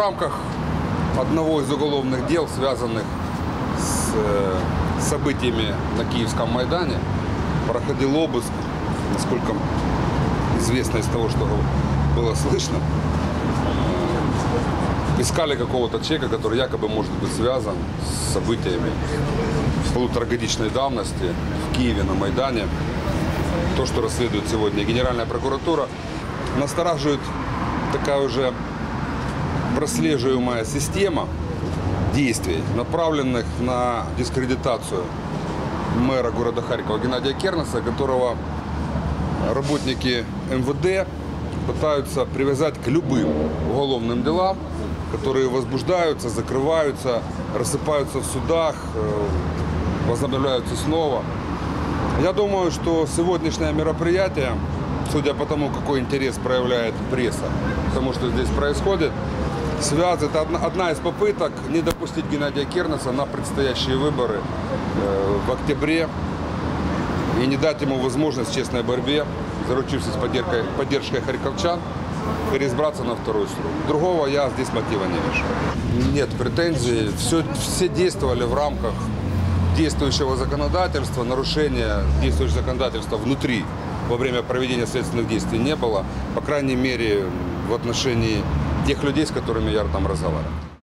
рамках одного из уголовных дел, связанных с э, событиями на Киевском Майдане, проходил обыск, насколько известно из того, что было слышно. Э, Искали какого-то человека, который якобы может быть связан с событиями полуторагодичной давности в Киеве на Майдане. То, что расследует сегодня Генеральная прокуратура, настораживает такая уже прослеживаемая система действий, направленных на дискредитацию мэра города Харькова Геннадия Кернеса, которого работники МВД пытаются привязать к любым уголовным делам, которые возбуждаются, закрываются, рассыпаются в судах, э, возобновляются снова. Я думаю, что сегодняшнее мероприятие, судя по тому, какой интерес проявляет пресса, к тому, что здесь происходит, связано, это одна, одна из попыток не допустить Геннадия Кернеса на предстоящие выборы э, в октябре и не дать ему возможность в честной борьбе, заручившись поддержкой, поддержкой харьковчан, переизбраться на второй срок. Другого я здесь мотива не вижу. Нет претензий. Все, все действовали в рамках действующего законодательства. Нарушения действующего законодательства внутри во время проведения следственных действий не было. По крайней мере, в отношении тех людей, с которыми я там разговаривал.